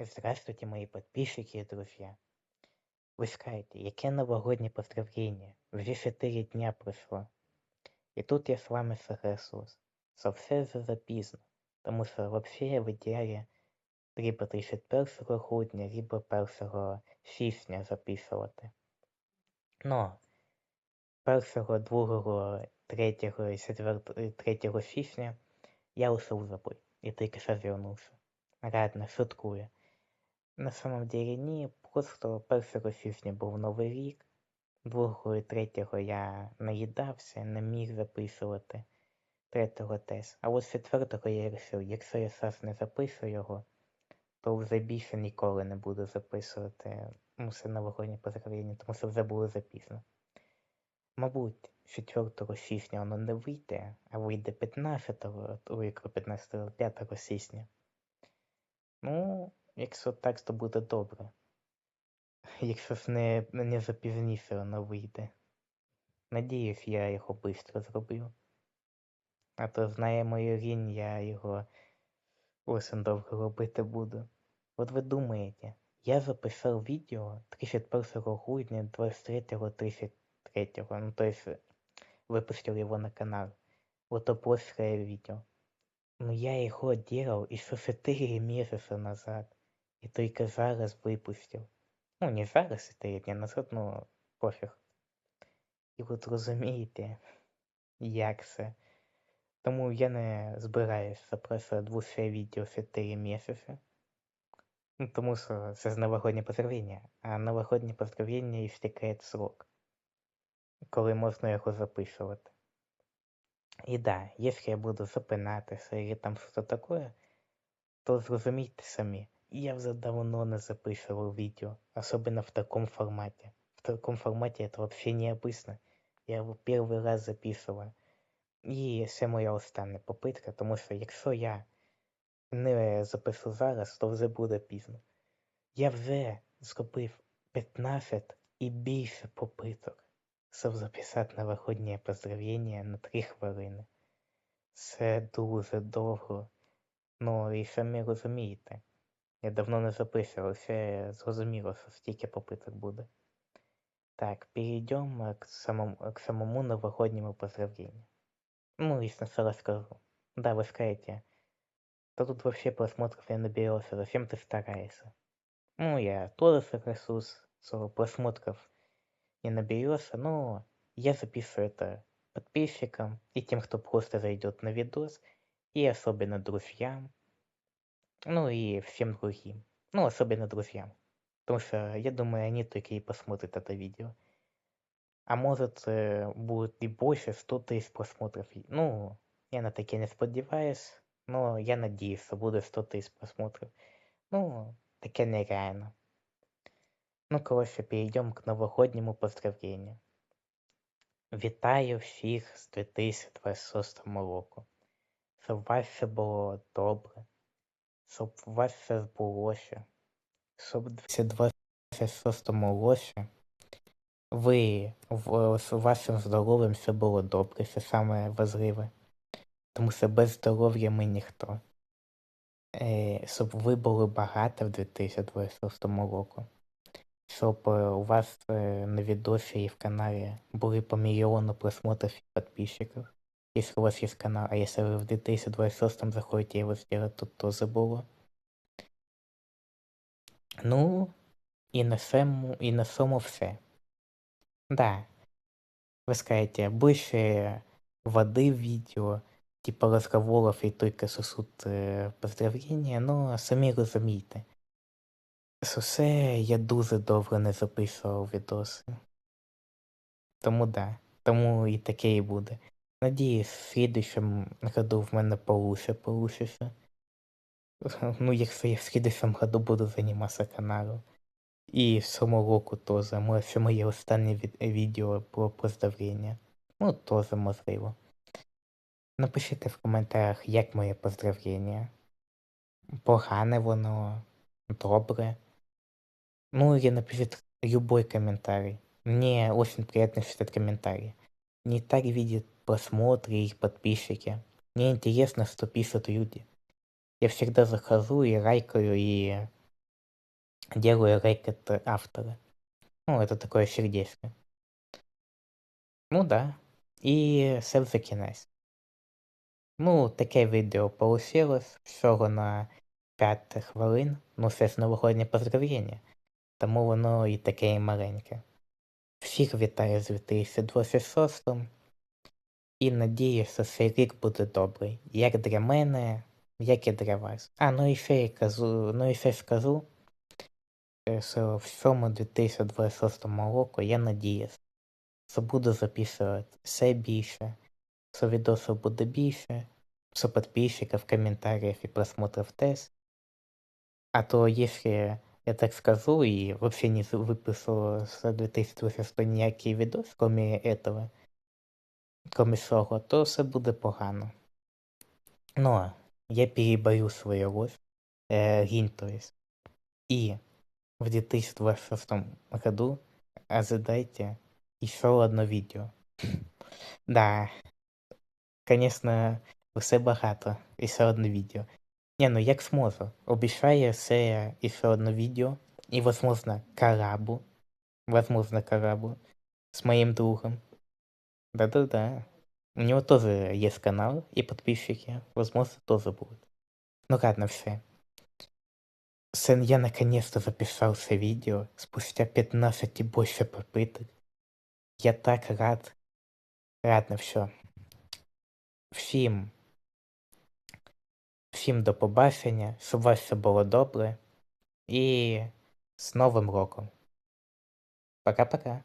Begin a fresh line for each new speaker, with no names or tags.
Здравствуйте, мои подписчики и друзья. Ви скажете, яке новогоднє поздравлення? Вже 4 дня пройшло. І тут я з вами соглашусь. Що все запізно. Тому що вообще в ідеалі либо 31 грудня, либо 1 січня записувати. Но 1, 2, 3 і 4, 3 січня я ушел забой. І тільки що вернувся. Ладно, шуткую. На самом деле ні, просто 1 січня був Новий рік, 2 і 3 я наїдався, не міг записувати, 3 теж. А от 4 я вирішив, якщо я зараз не записую його, то вже більше ніколи не буду записувати це новогоднє поздравлення, тому що вже було запізно. Мабуть, 4 січня воно не вийде, а вийде 15-го, ой, 15 5 січня. Ну, якщо так, то буде добре. Якщо ж не, не запізніше воно вийде. Надіюсь, я його швидко зроблю. А то знає мою рінь, я його осень довго робити буду. От ви думаєте, я записав відео 31 грудня 23-33, ну то есть выпустил его на канал. Вот то прошлое видео. Но я его делал еще 4 месяца назад. І тільки зараз випустив. Ну, не зараз, 4 дні назад, ну пофіг. І от розумієте, як це. Тому я не збираюсь записувати двусе відео 4 місяці. Ну, тому що це ж новогоднє поздравлення, а новогоднє поздравлення істікає срок, коли можна його записувати. І да, якщо я буду запинатися і там щось таке, то зрозумійте самі. Я уже давно не записывал видео, особенно в таком формате. В таком формате это вообще необычно. Я его первый раз записываю. І це моя остання попитка, тому що якщо я не запишу зараз, то вже буде пізно. Я вже зробив 15 і більше попиток, щоб записати новогоднє поздравлення на 3 хвилини. Це дуже довго. Ну і самі розумієте. Я давно не записувався, зрозуміло, що стільки попиток буде. Так, перейдем к самому, к самому новогоднему поздравлению. Ну, и сначала скажу. Да, вы скажете, да тут вообще просмотров не наберется, зачем ты стараешься? Ну, я тоже соглашусь, что просмотров не наберется, но я записываю это подписчикам и тем, кто просто зайдет на видос, и особенно друзьям, ну и всем другим. Ну, особенно друзьям. Потому что я думаю, они только и посмотрят это видео. А может, э, будет и больше 100 тысяч просмотров. Ну, я на такие не сподіваюсь, но я надеюсь, что будет 100 тысяч просмотров. Ну, таке нереально. Ну, коротше, перейдем к новогоднему поздравлению. Вітаю всіх з 2026 року. Щоб у вас все було добре, щоб у вас все збулося, щоб у 2026 році ви в, з вашим здоров'ям все було добре, це саме важливе. Тому що без здоров'я ми ніхто. Е, щоб ви були багато в 2026 року. Щоб е, у вас е, на відосі і в каналі були по мільйону просмотрів і підписчиків если у вас есть канал, а если вы в 2026 заходите его сделать, тут тоже было. Ну, і на цьому, і на цьому все. Да. Вы скажете, больше воды в видео, типа разговоров и только сосуд э, поздравления, но самі розумієте. Що все я дуже довго не записував відоси. Тому да, тому і таке і буде. Надеюсь, в следующем году в мене получше получится. Ну, якщо я в следующем году буду займатися каналом. І в цьому року теж. Може, моє останнє відео про поздравлення. Ну, теж можливо. Напишіть в коментарях, як моє поздравлення. Погане воно, добре. Ну, или напишите любой комментарий. Мне очень приятно читать комментарии. Не так видит просмотры и их подписчики. Мне интересно, что пишут люди. Я всегда захожу и лайкаю, и делаю рэкет автора. Ну, это такое сердечко. Ну да. І save the кінець. Ну, таке відео получилось всього на 5 хвилин. Ну, це ж новогоднє поздравлення. Тому воно і таке і маленьке. Всіх вітаю з 2026 і надію, що цей рік буде добрий. Як для мене, як і для вас. А, ну і ще я кажу, ну і ще скажу, е, що в цьому 2026 року я надіюсь, що буду записувати все більше, що відосів буде більше, що підписчиків, коментарів і просмотрів теж. А то если я так скажу и вообще не выписал с 2026 ніякий відос, кроме этого, кроме цього, то все буде погано. Но я переборю свою ложь, э, гинь, то есть. И в 2026 году ожидайте еще одно видео. Да, конечно, все багато, ще одне відео. Не, ну як зможу. Обіцяю це ще одне відео. І, возможно, карабу. Возможно, карабу. С моим другом. Да-да-да. У него тоже есть канал и подписчики. Возможно, тоже будут. Ну ладно, все. Сэн, я наконец-то записал это видео спустя 15 и больше попыток. Я так рад. Ладно, все. Всім. Всім до побачення, щоб у вас все було добре. І з Новим роком. Пока-пока.